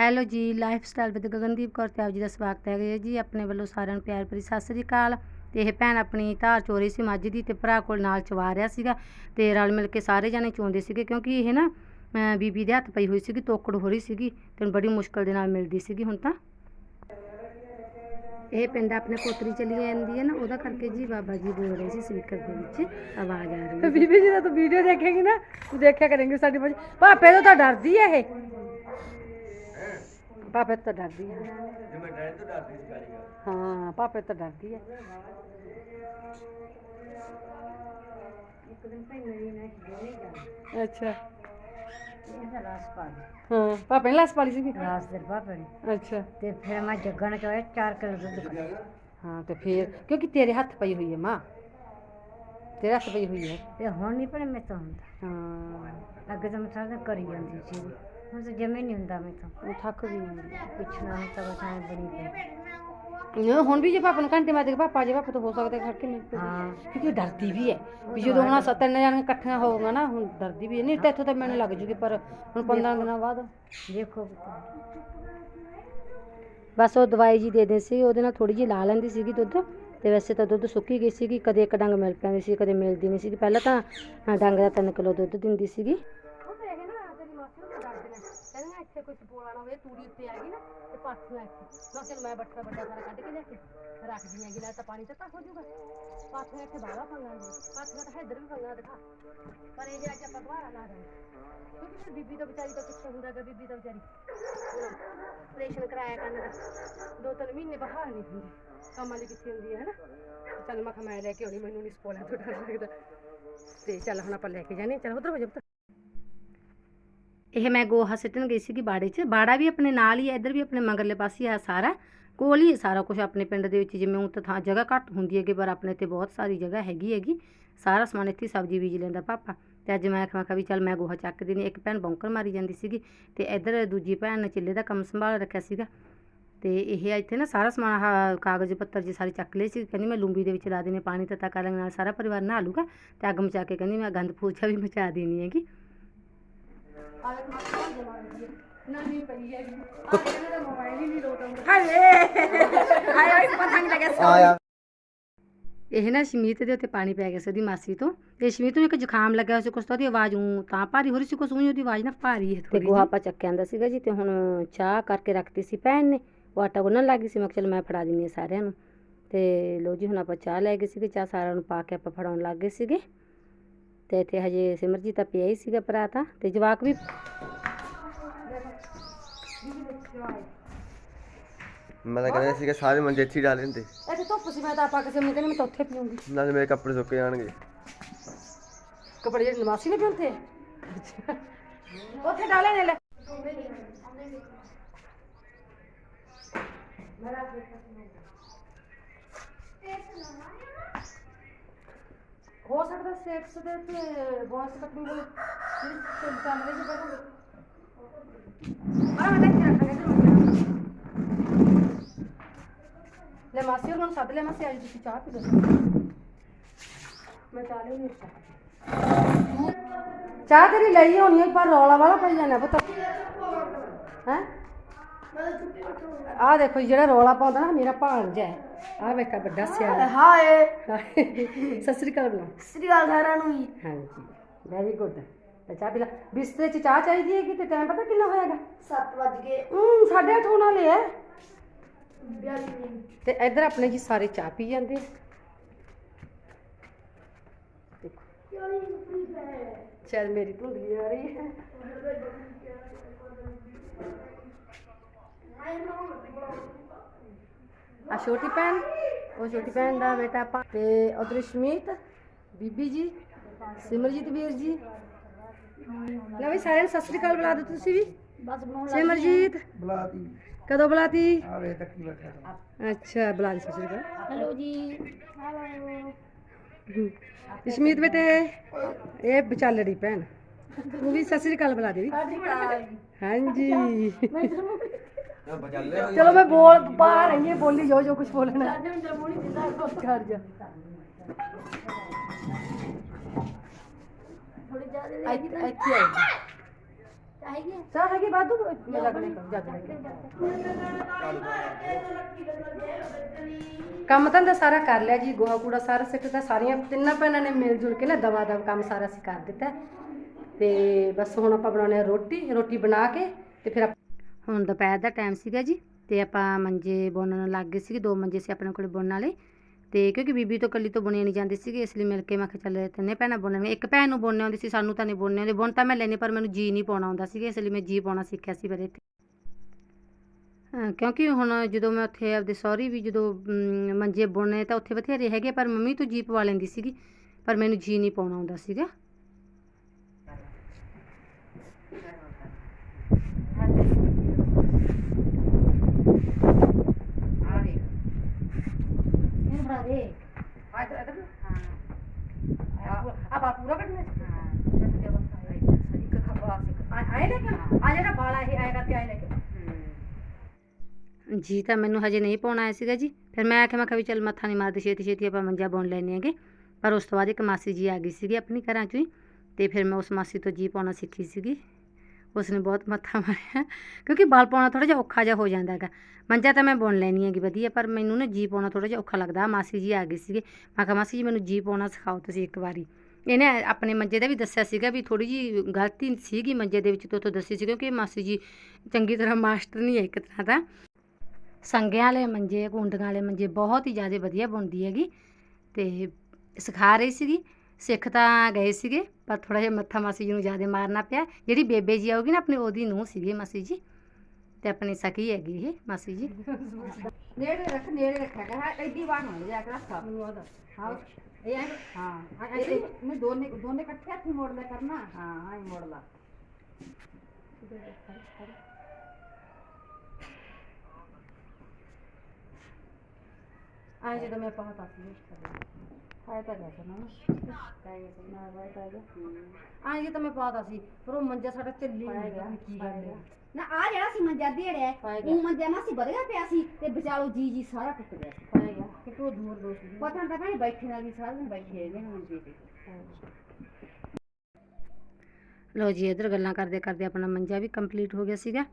Hello ji lifestyle with Gagandeep Kaur ਤੇ ਆਪ ਜੀ ਦਾ ਸਵਾਗਤ ਹੈ ਜੀ ਆਪਣੇ ਵੱਲੋਂ ਸਾਰਿਆਂ ਨੂੰ ਪਿਆਰ ਭਰੀ ਸਤਿ ਸ੍ਰੀ ਅਕਾਲ। ਤੇ ਇਹ ਭੈਣ ਆਪਣੀ ਧਾਰ ਚੋਰੀ ਸੀ, ਮੱਝ ਦੀ ਤੇ ਭਰਾ ਕੋਲ ਨਾਲ ਚਵਾ ਰਿਹਾ ਸੀਗਾ ਤੇ ਰਲ ਮਿਲ ਕੇ ਸਾਰੇ ਜਾਣੇ ਚੋਂਦੇ ਸੀਗੇ ਕਿਉਂਕਿ ਇਹ ਨਾ ਬੀਬੀ ਦੇ ਹੱਥ ਪਈ ਹੋਈ ਸੀਗੀ, ਤੋਕੜ ਹੋ ਰਹੀ ਸੀਗੀ ਤੇ ਹੁਣ ਬੜੀ ਮੁਸ਼ਕਲ ਦੇ ਨਾਲ ਮਿਲਦੀ ਸੀਗੀ ਹੁਣ ਤਾਂ। ਇਹ ਪਿੰਡ ਆਪਣੇ ਕੋਤਰੀ ਚਲੀ ਜਾਂਦੀ ਹੈ ਨਾ, ਉਹਦਾ ਕਰਕੇ ਜੀ ਬਾਬਾ ਜੀ ਬੋਲ ਰਹੇ ਸੀ ਸਪੀਕਰ ਦੇ ਵਿੱਚ, ਆਵਾਜ਼ ਆ ਰਹੀ ਹੈ। ਬੀਬੀ ਜੀ ਦਾ ਤੂੰ ਵੀਡੀਓ ਦੇਖੇਗੀ ਨਾ, ਤੂੰ ਦੇਖਿਆ ਕਰੇਂਗੇ ਸਾਡੀ ਬੱਚ ਪਾਪੇ ਤੋਂ ਤਾਂ ਡਰਦੀ ਹੈ ਇਹ। ਪਾਪੇ ਤੋਂ ਤਾਂ ਡਰਦੀ ਹੈ ਹਾਂ ਪਾਪੇ ਤੋਂ ਡਰਦੀ ਹੈ ਇੱਕ ਦਿਨ ਭਾਈ ਮੇਰੀ ਨਾ ਦੋਨੇ ਜਾ ਅੱਛਾ ਇਹਦਾ ਰਾਸ ਪਾ ਹਾਂ ਪਾਪੇ ਨੇ ਲਾਸ ਪਾਲੀ ਸੀ ਰਾਸ ਦੇ ਬਾਪੇ ਨੇ ਅੱਛਾ ਤੇ ਫਿਰ ਮੈਂ ਜੱਗਣ ਚੋਏ 4 ਕਿਲੋ ਦੁੱਧ ਕੱਢਿਆ ਹਾਂ ਤੇ ਫੇਰ ਕਿਉਂਕਿ ਤੇਰੇ ਹੱਥ ਪਈ ਹੋਈ ਹੈ ਮਾਂ ਤੇਰੇ ਹੱਥ ਪਈ ਹੋਈ ਹੈ ਤੇ ਹੁਣ ਨਹੀਂ ਹੁਣ ਤਾਂ ਜਮੇ ਨਹੀਂ ਹੁੰਦਾ ਮੈਂ ਤਾਂ। ਉਹ ਥੱਕ ਗਈ ਹੋਣੀ। ਪੁੱਛਣਾ ਹੁਣ ਤਾਂ ਬਸ ਐਂ ਬਣੀ ਪਈ। ਨਾ, ਹੁਣ ਵੀ ਜੇ ਪਾਪਾ ਨੂੰ ਘੰਟੇ ਬਾਅਦ ਦੇ ਪਾਪਾ ਜੇ ਪਾਪਾ ਤੋਂ ਹੋ ਸਕਦਾ ਖੜ ਕੇ ਹਾਂ। ਕਿਉਂਕਿ ਡਰਦੀ ਵੀ ਹੈ ਵੀ ਜਦੋਂ ਹੁਣ ਸੱਤ ਤਿੰਨ ਜਾਣੀਆਂ ਇਕੱਠੀਆਂ ਹੋਊਗਾ ਨਾ ਹੁਣ ਡਰਦੀ ਵੀ ਹੈ ਨਹੀਂ ਤਾਂ ਇੱਥੋਂ ਤਾਂ ਮੈਨੂੰ ਲੱਗ ਜੂਗੀ ਪਰ ਹੁਣ 15 ਦਿਨਾਂ ਬਾਅਦ। ਦੇਖੋ ਬਸ ਉਹ ਦਵਾਈ ਜੀ ਦੇ ਦੇ ਸੀ ਉਹਦੇ ਨਾਲ ਥੋੜੀ ਜਿਹੀ ਲਾ ਲੈਂਦੀ ਸੀਗੀ ਦੁੱਧ। ਤੇ ਵੈਸੇ ਤਾਂ ਦੁੱਧ ਸੁੱਕੀ ਗਈ ਸੀਗੀ ਕਦੇ ਇੱਕ ਡੰਗ ਮਿਲ ਪੈਂਦੀ ਸੀ ਕਦੇ ਮਿਲਦੀ ਨਹੀਂ ਸੀਗੀ। ਪਹਿਲਾਂ ਤਾਂ ਅ, ਡੰਗ ਦਾ 3 ਕਿਲੋ ਦੁੱਧ ਦਿੰਦੀ ਸੀਗੀ। ਇੱਥੇ ਕੋਈ ਸਪੋਲਾ ਨਾ ਹੋਵੇ ਤੂੜੀ ਉੱਤੇ ਆ ਗਈ ਨਾ ਤੇ ਪਾਥੀਆਂ ਇੱਥੇ ਮੈਂ ਚਲ ਮੈਂ ਬੱਠਾ ਵੱਡਾ ਸਾਰਾ ਕੱਢ ਕੇ ਲੈ ਕੇ ਰੱਖਦੀ ਹੈਗੀ ਨਾ ਤਾਂ ਪਾਣੀ ਤਾਂ ਹੋ ਜਾਊਗਾ ਪਾਥੀਆਂ ਇੱਥੇ ਬਾਹਲਾ ਪੰਗਾਂ ਦੀ ਪਾਥੀਆਂ ਤਾਂ ਇੱਧਰ ਵੀ ਪੰਗਾਂ ਦਿਖਾ ਪਰ ਇਹ ਜੇ ਅੱਜ ਆਪਾਂ ਦੁਬਾਰਾ ਲਾ ਦਾਂਗੇ ਕਿਉਂਕਿ ਫਿਰ ਬੀਬੀ ਤਾਂ ਵਿਚਾਰੀ ਤਾਂ ਕਿੱਥੇ ਹੁੰਦਾ ਗਾ ਬੀਬੀ ਤਾਂ ਵਿਚਾਰੀ ਆਪਰੇਸ਼ਨ ਕਰਾਇਆ ਕਰਨ ਦਾ ਦੋ ਤਿੰਨ ਮਹੀਨੇ ਬਾਹਰ ਨਹੀਂ ਹੁੰਦੀ ਕੰਮ ਵਾਲੀ ਕਿੱਥੇ ਹੁੰਦੀ ਹੈ ਹਨਾ ਚੱਲ ਮੈਂ ਕਿਹਾ ਮੈਂ ਲੈ ਕੇ ਆਉਣੀ ਮੈਨੂੰ ਨਹੀਂ ਸਪੋਲਾ ਤੋਂ ਡਰ ਲੱਗਦਾ ਤੇ ਚੱਲ ਹੁਣ ਆਪਾਂ ਲੈ ਕੇ ਜਾਣੇ ਚੱਲ ਉਧਰ ਹੋ ਜਾ ਪੁੱਤ ਇਹ ਮੈਂ ਗੋਹਾ ਸਿੱਟਣ ਗਈ ਸੀਗੀ ਬਾੜੇ 'ਚ। ਬਾੜਾ ਵੀ ਆਪਣੇ ਨਾਲ ਹੀ ਹੈ ਇੱਧਰ ਵੀ ਆਪਣੇ ਮਗਰਲੇ ਪਾਸੇ ਆ ਸਾਰਾ। ਕੋਲ ਹੀ ਸਾਰਾ ਕੁਝ ਆਪਣੇ ਪਿੰਡ ਦੇ ਵਿੱਚ, ਜਿਵੇਂ ਹੁਣ ਤਾਂ ਥਾਂ ਜਗ੍ਹਾ ਘੱਟ ਹੁੰਦੀ ਹੈਗੀ, ਪਰ ਆਪਣੇ ਤੇ ਬਹੁਤ ਸਾਰੀ ਜਗ੍ਹਾ ਹੈਗੀ ਹੈਗੀ। ਸਾਰਾ ਸਮਾਨ ਇੱਥੇ ਹੀ ਸਬਜ਼ੀ ਬੀਜ ਲੈਂਦਾ ਪਾਪਾ। ਤੇ ਅੱਜ ਮੈਂ ਆਖਿਆ ਵੀ ਚੱਲ ਮੈਂ ਗੋਹਾ ਚੱਕ ਦੇਣੀ ਇੱਕ ਭੈਣ ਬੌਂਕਰ ਮਾਰੀ ਜਾਂਦੀ ਸੀਗੀ ਤੇ ਇੱਧਰ ਦੂਜੀ ਭੈਣ ਨੇ ਚਿੱਲੇ ਦਾ ਕੰਮ ਸੰਭਾਲ ਰੱਖਿਆ ਸੀਗਾ। ਤੇ ਇਹ ਇੱਥੇ ਨਾ ਸਾਰਾ ਸਮਾਨ, ਆਹ ਕਾਗਜ਼ ਪੱਤਰ ਜੀ ਸਾਰੇ ਚੱਕ ਲਏ ਸੀ। ਕਹਿੰਦੀ ਮੈਂ ਲੂੰਬੀ ਦੇ ਵਿੱਚ ਲਾ ਦੇਣੇ, ਪਾਣੀ ਤੱਤਾ ਕਰਨ ਨਾਲ ਸਾਰਾ ਪਰਿਵਾਰ ਨਹਾ ਲੂਗਾ। ਤੇ ਅੱਗ ਮਚਾ ਕੇ ਕਹਿੰਦੀ ਮੈਂ ਗੰਦ ਪੂਛਾ ਵੀ ਮਚਾ ਦੇਣੀ ਹੈਗੀ। ਨਵੀਂ ਪਈ ਹੈ ਇਹਨਾਂ ਦਾ ਮੋਬਾਈਲ ਹੀ ਨਹੀਂ ਲੋਟ ਆਉਂਦਾ। ਹਾਏ! ਹਾਏ ਪਤਾ ਨਹੀਂ ਲੱਗਿਆ ਆਇਆ। ਇਹ ਨਾ ਸ਼ਮੀਤ ਦੇ ਉੱਤੇ ਪਾਣੀ ਪੈ ਗਿਆ ਸੀ ਉਹਦੀ ਮਾਸੀ ਤੋਂ। ਤੇ ਸ਼ਮੀਤ ਨੂੰ ਇੱਕ ਜ਼ੁਕਾਮ ਲੱਗਿਆ ਹੋਇਆ ਸੀ ਕੁਛ ਤਾਂ ਉਹਦੀ ਆਵਾਜ਼ ਊਂ ਤਾਂ ਭਾਰੀ ਹੋ ਰਹੀ ਸੀ ਕੁਛ ਉਹਦੀ ਆਵਾਜ਼ ਨਾ ਭਾਰੀ ਹੈ ਥੋੜੀ ਗੋਹਾ ਆਪਾਂ ਚੱਕਿਆ ਆਂਦਾ ਸੀਗਾ ਜੀ ਤੇ ਹੁਣ ਚਾਹ ਕਰਕੇ ਰੱਖਤੀ ਸੀ ਭੈਣ ਨੇ। ਉਹ ਆਟਾ ਗੁੰਨਣ ਲੱਗੀ ਸੀ ਮੈਂ ਕਿਹਾ ਚਲ ਮੈਂ ਫੜਾ ਦਿੰਦੀ ਹਾਂ ਸਾਰਿਆਂ ਨੂੰ। ਤੇ ਲੋ ਜੀ ਹੁਣ ਆਪਾਂ ਚਾਹ ਲੈ ਗਏ ਸੀਗੇ ਚਾਹ ਸਾਰਿਆਂ ਨੂੰ ਪਾ ਕੇ ਆਪਾਂ ਫੜਾਉਣ ਲੱਗ ਗਏ ਸੀਗੇ। ਤੇ ਇੱਥੇ ਹਜੇ ਸਿਮਰਜੀਤ ਤਾਂ ਪਿਆ ਹੀ ਸੀਗਾ ਭਰਾ ਤਾਂ ਤੇ ਜਵਾਕ ਵੀ ਮੈਂ ਤਾਂ ਕਹਿੰਦਾ ਸੀਗਾ ਸਾਰੇ ਮੰਜੇ ਇੱਥੇ ਹੀ ਡਾਲੇ ਹੁੰਦੇ। ਇੱਥੇ ਧੁੱਪ ਸੀ ਮੈਂ ਤਾਂ ਆਪਾਂ ਕਿਸੇ ਨੂੰ ਕਹਿੰਦੀ ਮੈਂ ਤਾਂ ਉੱਥੇ ਪੀਉਂਗੀ ਨਾਲੇ ਮੇਰੇ ਕੱਪੜੇ ਸੁੱਕ ਜਾਣਗੇ। ਕੱਪੜੇ ਜਿਹੜੇ ਨਮਾਸੀ ਨੇ ਪਿਉਂਦੇ? ਉੱਥੇ ਡਾਲੇ ਨੇ ਲੈ। ਹੋ ਸਕਦਾ ਸੈਕਸ ਦੇ ਤੇ ਬੌਸ ਕੱਟਣੀ ਦੇ ਜਿਹੜੀ ਕਮਰੇ 'ਚ ਬੈਠਾ ਆ ਮੈਂ ਇੱਥੇ ਰੱਖਾਂਗੇ ਲੈ ਮਾਸੀ, ਉਹਨਾਂ ਨੂੰ ਸੱਦ ਲੈ ਮਾਸੀ ਅੱਜ ਤੁਸੀਂ ਚਾਹ ਪੀ ਲਓ। ਮੈਂ ਚਾਹ ਲਈ ਨਹੀਂ ਚਾਹ ਤੇਰੀ ਲਈ ਹੋਣੀ ਪਰ ਰੌਲਾ ਵਾਲਾ ਪਈ ਜਾਣਾ ਪੁੱਤ। ਹੈ? ਆ ਦੇਖੋ ਜੀ, ਜਿਹੜਾ ਰੌਲਾ ਪਾਉਂਦਾ ਨਾ ਮੇਰਾ ਭਾਣਜਾ ਹੈ। ਆ ਬੈਠਾ ਵੱਡਾ ਸਿਆਣਾ। ਹਾਏ। ਸਤਿ ਸ੍ਰੀ ਅਕਾਲ ਬੁਲਾ ਸ੍ਰੀ ਅਕਾਲ ਸਾਰਿਆਂ ਨੂੰ ਜੀ। ਹਾਂਜੀ ਵੈਰੀ ਗੁੱਡ ਤੇ ਚਾਹ ਪੀ ਲੈ। ਬਿਸਤਰੇ 'ਚ ਚਾਹ ਚਾਹੀਦੀ ਹੈ ਕਿ ਤੇ ਟਾਈਮ ਪਤਾ ਕਿੰਨਾ ਹੋਏਗਾ 7 ਵਜ ਗਏ। ਹੂੰ ਸਾਢੇ ਅੱਠ ਹੋਣ ਵਾਲੇ ਹੈ 42 ਮਿੰਟ। ਤੇ ਇੱਧਰ ਆਪਣੇ ਜੀ ਸਾਰੇ ਚਾਹ ਪੀ ਜਾਂਦੇ ਆ। ਦੇਖੋ। ਸ਼ਾਇਦ ਮੇਰੀ ਧੁੰਦਲੀ ਆ ਰਹੀ ਹੈ। ਆ ਛੋਟੀ ਭੈਣ ਉਹ ਛੋਟੀ ਭੈਣ ਦਾ ਬੇਟਾ ਪਾ ਤੇ ਉਧਰ ਸ਼ਮੀਤ ਬੀਬੀ ਜੀ ਸਿਮਰਜੀਤ ਵੀਰ ਜੀ। ਲੈ ਵੀ ਸਾਰਿਆਂ ਨੂੰ ਸਤਿ ਸ੍ਰੀ ਅਕਾਲ ਬੁਲਾ ਦਿਓ ਤੁਸੀਂ ਵੀ। ਬਸ ਬਣਾਉਣ ਸਿਮਰਜੀਤ। ਬੁਲਾਤੀ। ਕਦੋਂ ਬੁਲਾਤੀ? ਆਵੇ ਤੱਕੀ ਬੈਠਾ ਅੱਛਾ ਬੁਲਾ ਦੀ ਸਤਿ ਸ੍ਰੀ ਅਕਾਲ। ਹੈਲੋ ਜੀ। ਹੈਲੋ ਇਸ਼ਮੀਤ ਬੇਟੇ ਇਹ ਵਿਚਾਲੜੀ ਭੈਣ। ਤੂੰ ਵੀ ਸਤਿ ਸ੍ਰੀ ਅਕਾਲ ਬੁਲਾ ਦੇ ਵੀ। ਹਾਂਜੀ। ਚਲੋ ਮੈਂ ਬੋਲ ਪਾ ਰਹੀ ਹਾਂ ਬੋਲੀ ਜੋ ਜੋ ਕੁਝ ਬੋਲਣਾ। ਕਰ ਜਾ। ਥੋੜੀ ਜ਼ਿਆਦਾ ਇੱਥੇ ਇੱਥੇ ਆਈ। ਚਾਹੀਏ ਚਾਹ ਹੈਗੀ ਵਾਧੂ। ਜੱਗ ਲੈ ਕੇ ਜੱਗ ਲੈ ਕੇ ਕੰਮ ਧੰਦਾ ਸਾਰਾ ਕਰ ਲਿਆ ਜੀ ਗੋਹਾ ਕੂੜਾ ਸਾਰਾ ਸਿੱਟਦਾ ਸਾਰੀਆਂ ਤਿੰਨਾਂ ਭੈਣਾਂ ਨੇ ਮਿਲ ਜੁਲ ਕੇ ਨਾ ਦਵਾ ਦਵ ਕੰਮ ਸਾਰਾ ਅਸੀਂ ਕਰ ਦਿੱਤਾ। ਤੇ ਬਸ ਹੁਣ ਆਪਾਂ ਬਣਾਉਣੇ ਰੋਟੀ ਰੋਟੀ ਬਣਾ ਕੇ ਤੇ ਫਿਰ ਹੁਣ ਦੁਪਹਿਰ ਦਾ ਟਾਈਮ ਸੀਗਾ ਜੀ, ਤੇ ਆਪਾਂ ਮੰਜੇ ਬੁਣਨ ਲੱਗ ਗਏ ਸੀਗੇ, ਦੋ ਮੰਜੇ ਸੀ ਆਪਣੇ ਕੋਲ ਬੁਣਨ ਵਾਲੇ। ਤੇ ਕਿਉਂਕਿ ਬੀਬੀ ਤੋਂ ਇਕੱਲੀ ਤੋਂ ਬੁਣੇ ਨਹੀਂ ਜਾਂਦੇ ਸੀਗੇ, ਇਸ ਲਈ ਮਿਲ ਕੇ ਮੈਂ ਕਿਹਾ ਚੱਲ ਤਿੰਨੇ ਭੈਣਾਂ ਬੁਣਨਗੇ ਇੱਕ ਭੈਣ ਨੂੰ ਬੁਣਨੇ ਆਉਂਦੀ ਸੀ, ਸਾਨੂੰ ਤਾਂ ਨਹੀਂ ਬੁਣਨੇ ਆਉਂਦੇ। ਬੁਣ ਤਾਂ ਮੈਂ ਲੈਣੀ ਪਰ ਮੈਨੂੰ ਜੀ ਨਹੀਂ ਪਾਉਣਾ ਆਉਂਦਾ ਸੀਗਾ, ਇਸ ਲਈ ਮੈਂ ਜੀ ਪਾਉਣਾ ਸਿੱਖਿਆ ਸੀ ਫਿਰ ਇੱਥੇ ਕਿਉਂਕਿ ਹੁਣ ਜਦੋਂ ਮੈਂ ਉੱਥੇ ਆਪਦੇ ਸਹੁਰੀ ਵੀ ਜਦੋਂ ਮੰਜੇ ਬੁਣਨੇ ਤਾਂ ਉੱਥੇ ਬਥੇਰੇ ਹੈਗੇ ਪਰ ਮੰਮੀ ਤੋਂ ਜੀ ਪਵਾ ਲੈਂਦੀ ਸੀਗੀ, ਪਰ ਮੈਨੂੰ ਜੀ ਨਹੀਂ ਪਾਉਣਾ ਆਉਂਦਾ ਸੀਗਾ ਇਹਨੂੰ ਬਣਾ ਦੇ ਆ ਇਧਰ ਇਧਰ ਹਾਂ ਆ ਬਾ ਪੂਰਾ ਕੱਢਣਾ ਇੱਕ ਖੱਬਾ ਆਏ ਲੈ ਕੇ ਆ ਜਿਹੜਾ ਬਾਲਾ ਇਹ ਆਏਗਾ ਤੇ ਆਏ ਲੈ ਕੇ ਜੀ ਤਾਂ ਮੈਨੂੰ ਹਜੇ ਨਹੀਂ ਪਾਉਣਾ ਆਇਆ ਸੀਗਾ ਜੀ ਫਿਰ ਮੈਂ ਆਖਿਆ ਮੈਂ ਕਿਹਾ ਵੀ ਚੱਲ ਮੱਥਾ ਨਹੀਂ ਮਾਰਦੇ ਛੇਤੀ ਛੇਤੀ ਆਪਾਂ ਮੰਜਾ ਬੁਣ ਲੈਣੇ ਹੈਗੇ ਪਰ ਉਸ ਤੋਂ ਬਾਅਦ ਇੱਕ ਮਾਸੀ ਜੀ ਆ ਗਈ ਸੀਗੀ ਆਪਣੀ ਘਰਾਂ 'ਚੋਂ ਹੀ ਤੇ ਫਿਰ ਮੈਂ ਉਸ ਮਾਸੀ ਤੋਂ ਜੀ ਪਾਉਣਾ ਸਿੱਖੀ ਸੀਗੀ ਉਸਨੇ ਬਹੁਤ ਮੱਥਾ ਮਾਰਿਆ। ਕਿਉਂਕਿ ਬਾਲ ਪਾਉਣਾ ਥੋੜਾ ਜਿਹਾ ਔਖਾ ਜਿਹਾ ਹੋ ਜਾਂਦਾ ਹੈਗਾ। ਮੰਜਾ ਤਾਂ ਮੈਂ ਬੁਣ ਲੈਣੀ ਹੈਗੀ ਵਧੀਆ, ਪਰ ਮੈਨੂੰ ਨਾ ਜੀ ਪਾਉਣਾ ਥੋੜਾ ਜਿਹਾ ਔਖਾ ਲੱਗਦਾ। ਮਾਸੀ ਜੀ ਆ ਗਏ ਸੀਗੇ। ਮੈਂ ਕਿਹਾ, ਮਾਸੀ ਜੀ, ਮੈਨੂੰ ਜੀ ਪਾਉਣਾ ਸਿਖਾਓ ਤੁਸੀਂ ਇੱਕ ਵਾਰੀ। ਇਹਨੇ ਆਪਣੇ ਮੰਜੇ ਦਾ ਵੀ ਦੱਸਿਆ ਸੀਗਾ ਵੀ ਥੋੜੀ ਜੀ ਗਲਤੀ ਸੀਗੀ ਮੰਜੇ ਦੇ ਵਿੱਚ, ਤੋਂ ਤੋਂ ਦੱਸੀ ਸੀ ਕਿਉਂਕਿ ਮਾਸੀ ਜੀ ਚੰਗੀ ਤਰ੍ਹਾਂ ਮਾਸਟਰ ਨਹੀਂ ਹੈ ਇੱਕ ਤਰ੍ਹਾਂ ਦਾ। ਸੰਗਿਆਂ ਵਾਲੇ ਮੰਜੇ, ਕੁੰਡੀਆਂ ਵਾਲੇ ਮੰਜੇ ਬਹੁਤ ਹੀ ਜ਼ਿਆਦਾ ਵਧੀਆ ਬੁਣਦੀ ਹੈਗੀ। ਤੇ ਸਿਖਾ ਰਹੀ ਸੀਗੀ। ਸਿੱਖ ਤਾਂ ਗਏ ਸੀਗੇ ਪਰ ਥੋੜਾ ਜਿਹਾ ਮੱਥਾ ਮਾਸੀ ਜੀ ਨੂੰ ਜ਼ਿਆਦਾ ਮਾਰਨਾ ਪਿਆ। ਜਿਹੜੀ ਬੇਬੇ ਜੀ ਆਉਗੀ ਨਾ ਆਪਣੀ ਉਹਦੀ ਨੂੰ ਸੀਗੀ ਮਾਸੀ ਜੀ ਤੇ ਆਪਣੀ ਸਕੀ ਹੈਗੀ ਇਹ ਮਾਸੀ ਜੀ। ਨੇੜੇ ਰੱਖ ਨੇੜੇ ਰੱਖਿਆ ਕਰ। ਹਾਂ ਐਡੀ ਵਾਰ ਹੋ ਜਾ ਕੇ ਰੱਖਾ। ਮੈਨੂੰ ਉਹਦਾ ਹਾਂ ਇਹ ਹਾਂ ਐਸੇ ਮੈਂ ਦੋਨੇ ਦੋਨੇ ਇਕੱਠੇ ਹੱਥ ਮੋੜ ਲਿਆ ਕਰਨਾ। ਹਾਂ ਹਾਂ ਹੀ ਮੋੜ ਲਾ। ਆ ਜਦੋਂ ਮੈਂ ਸੀ ਨਾ ਨਾ ਮੈਂ ਪਾਤਾ ਸੀ ਪਰ ਉਹ ਮੰਜਾ ਸਾਡਾ ਚੱਲੀ ਨਹੀਂ ਗਿਆ ਕੀ ਗੱਲ ਹੈ ਨਾ ਆ ਜਿਹੜਾ ਸੀ ਮੰਜਾ ਦੇੜਿਆ ਪਾਏਗਾ। ਉਹ ਮੰਜਾ ਮਾਸੀ ਵਧਿਆ ਪਿਆ ਸੀ ਤੇ ਵਿਚਾਲੋ ਜੀ ਜੀ ਸਾਰਾ ਟੁੱਟ ਗਿਆ ਸੀ ਕਿ ਤੂੰ ਦੂਰ ਦੋ ਸੀ ਪਤਾ ਤਾਂ ਭੈਣੇ ਬੈਠੇ ਨਾਲ ਵੀ ਸਾਰਾ ਦਿਨ ਬੈਠੇ ਨੇ ਮੰਜੇ ਤੇ ਲੋ ਜੀ ਇਧਰ ਗੱਲਾਂ ਕਰਦੇ ਕਰਦੇ ਆਪਣਾ ਮੰਜਾ ਵੀ ਕੰਪਲੀਟ ਹੋ ਗਿਆ ਸੀਗਾ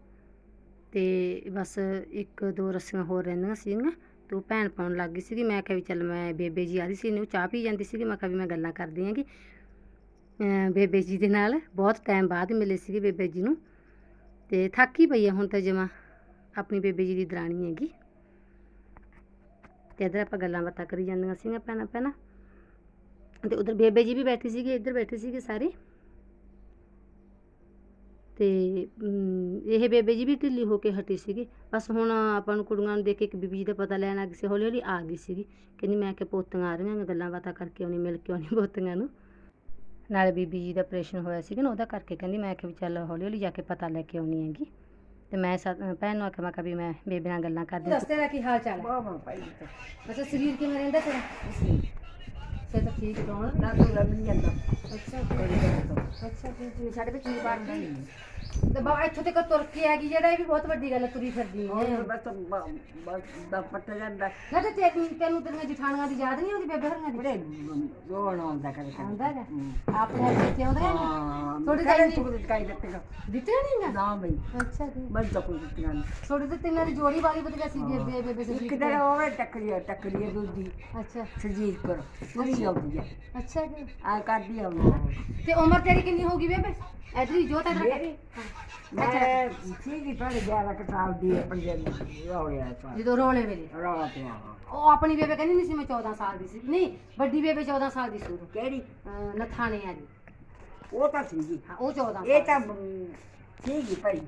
ਤੇ ਬਸ ਇੱਕ ਦੋ ਰੱਸੀਆਂ ਹੋਰ ਰਹਿੰਦੀਆਂ ਸੀਗੀਆਂ ਤੇ ਉਹ ਭੈਣ ਪਾਉਣ ਲੱਗ ਗਈ ਸੀਗੀ, ਮੈਂ ਕਿਹਾ ਵੀ ਚੱਲ ਮੈਂ ਬੇਬੇ ਜੀ ਆ ਰਹੀ ਸੀ ਇਹਨੂੰ ਚਾਹ ਪੀ ਜਾਂਦੀ ਸੀਗੀ, ਮੈਂ ਕਿਹਾ ਵੀ ਮੈਂ ਗੱਲਾਂ ਕਰਦੀ ਆਂਗੀ ਬੇਬੇ ਜੀ ਦੇ ਨਾਲ ਬਹੁਤ ਟਾਈਮ ਬਾਅਦ ਮਿਲੇ ਸੀਗੇ ਬੇਬੇ ਜੀ ਨੂੰ, ਤੇ ਥੱਕ ਹੀ ਪਈ ਆ ਹੁਣ ਤਾਂ ਜਮਾ, ਆਪਣੀ ਬੇਬੇ ਜੀ ਦੀ ਦਰਾਣੀ ਹੈਗੀ। ਤੇ ਇਧਰ ਆਪਾਂ ਗੱਲਾਂ ਬਾਤਾਂ ਕਰੀ ਜਾਂਦੀਆਂ ਸੀਗੀਆਂ ਭੈਣਾਂ ਭੈਣਾਂ ਤੇ ਉਧਰ ਬੇਬੇ ਜੀ ਵੀ ਬੈਠੀ ਸੀਗੇ, ਇੱਧਰ ਬੈਠੇ ਸੀਗੇ ਸਾਰੇ। ਤੇ ਅਮ, ਇਹ ਬੇਬੇ ਜੀ ਵੀ ਢਿੱਲੀ ਹੋ ਕੇ ਹਟੀ ਸੀਗੀ। ਬਸ ਹੁਣ ਆਪਾਂ ਨੂੰ ਕੁੜੀਆਂ ਨੂੰ ਦੇਖ ਕੇ ਇੱਕ ਬੀਬੀ ਜੀ ਦਾ ਪਤਾ ਲੈਣ ਆ ਗਈ ਸੀ ਹੌਲੀ ਹੌਲੀ ਆ ਗਈ ਸੀਗੀ। ਕਹਿੰਦੀ ਮੈਂ ਕਿ ਪੋਤੀਆਂ ਆ ਰਹੀਆਂ ਨੇ ਗੱਲਾਂ ਬਾਤਾਂ ਕਰਕੇ ਆਉਣੀ ਮਿਲ ਕੇ ਆਉਣੀ ਪੋਤੀਆਂ ਨੂੰ। ਨਾਲੇ ਬੀਬੀ ਜੀ ਦਾ ਆਪਰੇਸ਼ਨ ਹੋਇਆ ਸੀਗਾ ਨਾ ਉਹਦਾ ਕਰਕੇ ਕਹਿੰਦੀ ਮੈਂ ਕਿ ਵੀ ਚੱਲ ਹੌਲੀ ਹੌਲੀ ਜਾ ਕੇ ਪਤਾ ਲੈ ਕੇ ਆਉਣੀ ਹੈਗੀ। ਤੇ ਮੈਂ ਭੈਣ ਨੂੰ ਆਖਿਆ ਮੈਂ ਕਿਹਾ ਵੀ ਮੈਂ ਬੇਬੇ ਨਾਲ ਗੱਲਾਂ ਕਰਦੀ। ਦੱਸ ਤੇਰਾ ਕੀ ਹਾਲ ਚਾਲ ਹੈ? ਬਾਬਾ ਭਾਈ ਅੱਛਾ ਸਰੀਰ ਕਿਵੇਂ ਰਹਿੰਦਾ ਤੇਰਾ? ਤਾਂ ਠੀਕ ਡੋਣ ਨਾ ਤੂੰ ਜਾਂਦਾ ਅੱਛਾ ਸਾਡੇ ਵਿੱਚ ਕੀ ਨਹੀਂ ਤੇ ਬਾਬਾ ਇੱਥੋਂ ਤੱਕ ਤੁਰ ਕੇ ਆ ਗਈ ਜਿਹੜਾ ਇਹ ਵੀ ਬਹੁਤ ਵੱਡੀ ਗੱਲ ਹੈ ਤੁਰੀ ਫਿਰਦੀ ਹੋਰ ਹੈ ਬਸ ਬਸ ਦਾ ਪੱਟ ਜਾਂਦਾ। ਨਾ ਤੇ ਤੈਨੂੰ ਤੈਨੂੰ ਤੇਰੀਆਂ ਜਠਾਣੀਆਂ ਦੀ ਯਾਦ ਨਹੀਂ ਆਉਂਦੀ ਬੇਬੇ ਹਰੀਆਂ ਦੀ? ਬੜੇ ਰੋਣ ਆਉਂਦਾ ਕਰ ਆਉਂਦਾ ਹੈਗਾ ਆਪਣੇ ਇੱਥੇ ਆਉਂਦਾ ਹੈ ਹਾਂ ਥੋੜੀ ਥੋੜੀ ਜਿਹੀ- ਜਿਹੀ ਤੂੰ ਕਾਈ ਦਿੱਤੇਗਾ ਦਿੱਤੇ ਨਹੀਂ ਨਾ ਨਾ ਬਈ। ਅੱਛਾ ਜੀ। ਬਸ ਤਾਂ ਕੋਈ ਦਿੱਤੇਗਾ ਨਹੀਂ। ਥੋੜੀ ਤੇ ਤਿੰਨਾਂ ਦੀ ਜੋੜੀ ਵਾਲੀ ਵਧੀਆ ਸੀ ਬੇਬੇ ਬੇਬੇ ਇੱਕ ਦਿਨ ਹੋਵੇ ਟੱਕਰੀ ਟੱਕਰੀ ਹੈ ਦੂਜੀ। ਅੱਛਾ। ਸਰਜੀਤ ਕਰ ਉਹੀ ਆਉਂਦੀ ਹੈ ਅੱਛਾ ਜੀ। ਆ ਕਰਦੀ ਆ ਤੇ ਉਮਰ ਤੇਰੀ ਕਿੰਨੀ ਹੋਗੀ ਬੇਬੇ? ਐਤਰੀ ਜੋਤ ਐਤਰਾ ਮੇਰੀ? ਮੈਂ ਠੀਕ ਹੀ ਪੜ ਗਿਆ ਕਿ ਸਾਲ ਦੀ ਪੰਜਾਬੀ ਰੋੜਿਆ ਪਾ ਜਦੋਂ ਰੋਲੇ ਵੇਲੇ ਰੋਲਾ ਪਿਆ। ਉਹ ਆਪਣੀ ਬੇਬੇ ਕਹਿੰਦੀ ਨਹੀਂ ਸੀ ਮੈਂ 14 ਸਾਲ ਦੀ ਸੀ। ਨਹੀਂ ਵੱਡੀ ਬੇਬੇ 14 ਸਾਲ ਦੀ ਸੀ ਉਦੋਂ। ਕਿਹੜੀ? ਅਹ ਨਥਾਣੇ ਵਾਲੀ। ਉਹ ਤਾਂ ਸੀਗੀ। ਹਾਂ ਉਹ 14 ਇਹ ਸਾਲ ਤਾਂ ਠੀਕ ਹੀ ਭਾਈ।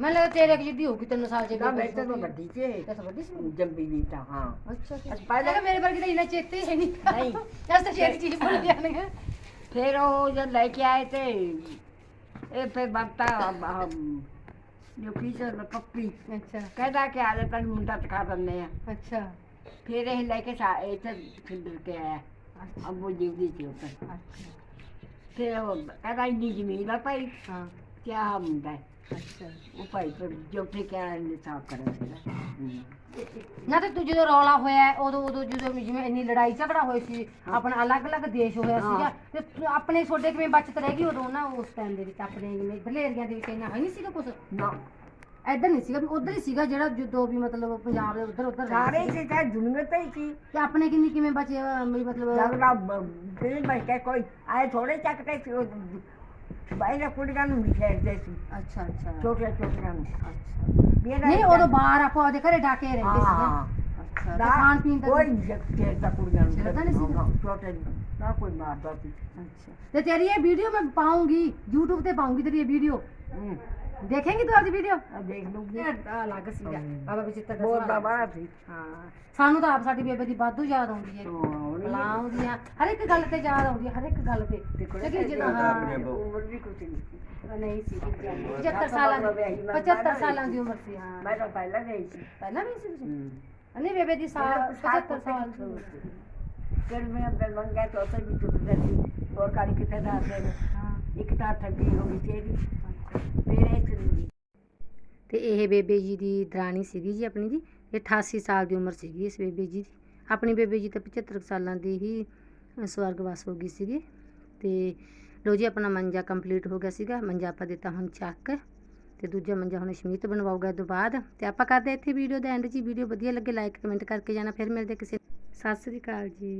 ਮੈਨੂੰ ਲੱਗਦਾ ਤੇਰੇ ਕਿ ਜਿੱਡੀ ਹੋਊਗੀ 3 ਸਾਲ ਜੇ ਨਾ ਮੈਂ ਤਾਂ ਵੱਡੀ ਸੀ। ਤੇ ਤਾਂ ਵੱਡੀ ਸੀ? ਜੰਬੀ ਵੀ ਤਾਂ ਹਾਂ। ਅੱਛਾ ਅੱਛਾ ਅੱਜ ਪਹਿਲਾਂ ਪਹਿਲਾਂ ਮੇਰੇ ਵਰਗੀ ਤਾਂ ਇੰਨਾ ਚੇਤੇ ਹੈ ਨਹੀਂ। ਨਹੀਂ। ਜਸ ਤਾਂ ਛੇਤੀ ਚੀਜ਼ ਭੁੱਲ ਜਾਣਗੇ ਫਿਰ ਉਹ ਜਦ ਲੈ ਕੇ ਆਏ ਤੇ ਇਹ ਫਿਰ ਬੰਤਾ ਜੋ ਕੀ ਚੱਲ ਪੱਪੀ। ਅੱਛਾ। ਕਹਿੰਦਾ ਕਿ ਆਲੇ ਤਾਂ ਮੁੰਡਾ ਟਕਾ ਦਿੰਦੇ ਆ। ਅੱਛਾ। ਫਿਰ ਇਹ ਲੈ ਕੇ ਸਾ ਤੇ ਖਿੰਦਰ ਕੇ ਆਇਆ ਅੰਬੋ ਜੀਵਦੀ ਸੀ ਉੱਤੇ ਅੱਛਾ। ਫਿਰ ਉਹ ਕਹਿੰਦਾ ਇੰਨੀ ਜ਼ਮੀਨ ਆ ਭਾਈ ਹਾਂ। ਕਿਆ ਹੁੰਦਾ ਹੈ? ਅੱਛਾ ਉਹ ਭਾਈ ਪਰ ਜੋਤੇ ਕਹਿਣ ਨੇ ਤਾਂ ਕਰਿਆ ਸੀਗਾ ਹੂੰ। ਨਾ ਤੇ ਤੂੰ ਜਦੋਂ ਰੌਲਾ ਹੋਇਆ ਹੈ, ਉਦੋਂ ਉਦੋਂ ਜਦੋਂ ਜਿਵੇਂ ਇੰਨੀ ਲੜਾਈ ਝਗੜਾ ਹੋਇਆ ਸੀ ਆਪਣਾ ਅਲੱਗ-ਅਲੱਗ ਦੇਸ਼ ਹੋਇਆ ਸੀਗਾ ਤੇ ਤੂੰ- ਆਪਣੇ ਛੋਡੇ ਕਿਵੇਂ ਬਚਤ ਰਹਿ ਗਈ ਉਦੋਂ ਨਾ ਉਸ ਟਾਈਮ ਦੇ ਵਿੱਚ ਆਪਣੇ ਜਿਵੇਂ ਏਰੀਆ ਦੇ ਵਿੱਚ ਇੰਨਾ ਹੈ ਨਹੀਂ ਸੀਗਾ ਕੁਝ ਨਾ। ਇੱਧਰ ਨਹੀਂ ਸੀਗਾ ਉਧਰ ਹੀ ਸੀਗਾ ਜਿਹੜਾ ਜਦੋਂ ਵੀ ਮਤਲਬ ਪੰਜਾਬ ਦੇ ਉਧਰ ਉਧਰ ਸਾਰੇ ਸੀ। ਤਾਂ ਦੁਨੀਆ ਤੇ ਹੀ ਸੀ। ਤੇ ਆਪਣੇ ਕਿੰਨੀ ਕਿਵੇਂ ਬਚੇ ਅਹ, ਵੀ ਮਤਲਬ ਲੱਗਦਾ ਦਿਲ ਬਚ ਕੇ ਕੋਈ ਆਏ ਥੋੜੇ ਸੀ ਉਹ ਬਾਈਰੇ ਕੁੜੀਆਂ ਨੂੰ ਵੀ ਖੇਡਦੇ ਸੀ। ਅੱਛਾ ਅੱਛਾ। ਛੋਟੇ ਛੋਟਿਆਂ ਨੂੰ। ਅੱਛਾ। ਮੇਰਾ ਨਹੀਂ ਉਦੋਂ ਬਾਹਰ ਆਪਾਂ ਉਹਦੇ ਘਰੇ ਡਾਕੇ ਰਹਿੰਦੇ ਸੀਗੇ। ਹਾਂ। ਅੱਛਾ ਤੇ ਨਾ ਖਾਣ ਪੀਣ ਦਾ ਕੋਈ ਖੇਡਦਾ ਕੁੜੀਆਂ ਨੂੰ ਖੇਡਦਾ। ਨਹੀਂ ਸੀ? ਹਾਂ, ਛੋਟੇ ਨੂੰ ਨਾ ਕੋਈ ਮਾਰਦਾ ਸੀ। ਅੱਛਾ। ਤੇ ਤੇਰੀ ਇਹ ਵੀਡੀਓ ਮੈਂ ਪਾਉਂਗੀ YouTube ਤੇ ਪਾਉਂਗੀ ਤੇਰੀ ਇਹ ਵੀਡੀਓ। ਹੂੰ। ਦੇਖੇਂਗੀ ਤੂੰ ਅੱਜ ਵੀਡੀਓ ਆ ਦੇਖ ਲੂਗੀ ਆ। ਲੱਗ ਸੀਗਾ ਬਾਬਾ ਬਚਿੱਤਰ ਦਾ ਬਹੁਤ ਸਵਾਲ ਬਾਬਾ ਸੀ। ਹਾਂ। ਸਾਨੂੰ ਤਾਂ ਆਪ ਸਾਡੀ ਬੇਬੇ ਦੀ ਵਾਧੂ ਯਾਦ ਆਉਂਦੀ ਹੈ ਹਾਂ ਬਲਾ ਆਉਂਦੀ ਆ ਹਰ ਇੱਕ ਗੱਲ ਤੇ ਯਾਦ ਆਉਂਦੀ ਹੈ ਹਰ ਇੱਕ ਗੱਲ ਤੇ। ਕਿਉਂਕਿ ਜਦੋਂ ਹਾਂ। ਉਮਰ ਵੀ ਕੁਛ ਨਹੀਂ ਸੀ। ਨਹੀਂ ਸੀ 75 ਸਾਲਾਂ ਦੀ 75 ਸਾਲਾਂ ਦੀ ਉਮਰ ਸੀ ਹਾਂ। ਮੈਂ ਤਾਂ ਪਹਿਲਾਂ ਗਈ ਸੀ। ਪਹਿਲਾਂ ਵੀ ਸੀ ਤੁਸੀਂ? ਹੂੰ। ਨਹੀਂ ਬੇਬੇ ਦੀ ਸਾਲ 75 ਸਾਲ ਦੀ ਫਿਰ ਮੈਂ ਅੰਦਰ ਮੰਗਿਆ ਤਾਂ ਉੱਥੇ ਵੀ ਟੁੱਟ ਗਈ ਹੋਰ ਕਾਰੀ ਕਿੱਥੇ ਨੇ? ਹਾਂ। ਇੱਕ ਤਾਂ ਠੱਗੀ ਹੋ ਗਈ ਤੇਰੀ ਫਿਰ ਇਹ ਚਲੀ ਤੇ ਇਹ ਬੇਬੇ ਜੀ ਦੀ ਦਰਾਣੀ ਸੀਗੀ ਜੀ ਆਪਣੀ ਜੀ, ਇਹ 88 ਸਾਲ ਦੀ ਉਮਰ ਸੀਗੀ ਇਸ ਬੇਬੇ ਜੀ ਦੀ। ਆਪਣੀ ਬੇਬੇ ਜੀ ਤਾਂ 75 ਸਾਲਾਂ ਦੀ ਹੀ ਸਵਰਗਵਾਸ ਹੋ ਗਈ ਸੀਗੀ। ਤੇ ਲੋ ਜੀ ਆਪਣਾ ਮੰਜਾ ਕੰਪਲੀਟ ਹੋ ਗਿਆ ਸੀਗਾ, ਮੰਜਾ ਆਪਾਂ ਦਿੱਤਾ ਹੁਣ ਚੱਕ। ਤੇ ਦੂਜਾ ਮੰਜਾ ਹੁਣ ਸ਼ਮੀਤ ਬਣਵਾਊਗਾ ਇਹ ਤੋਂ ਬਾਅਦ। ਤੇ ਆਪਾਂ ਕਰਦੇ ਇੱਥੇ ਵੀਡੀਓ ਦਾ ਐਂਡ ਜੀ। ਵੀਡੀਓ ਵਧੀਆ ਲੱਗੇ ਲਾਈਕ ਕਮੈਂਟ ਕਰਕੇ ਜਾਣਾ। ਫਿਰ ਮਿਲਦੇ ਕਿਸੇ ਸਤਿ ਸ੍ਰੀ ਅਕਾਲ ਜੀ।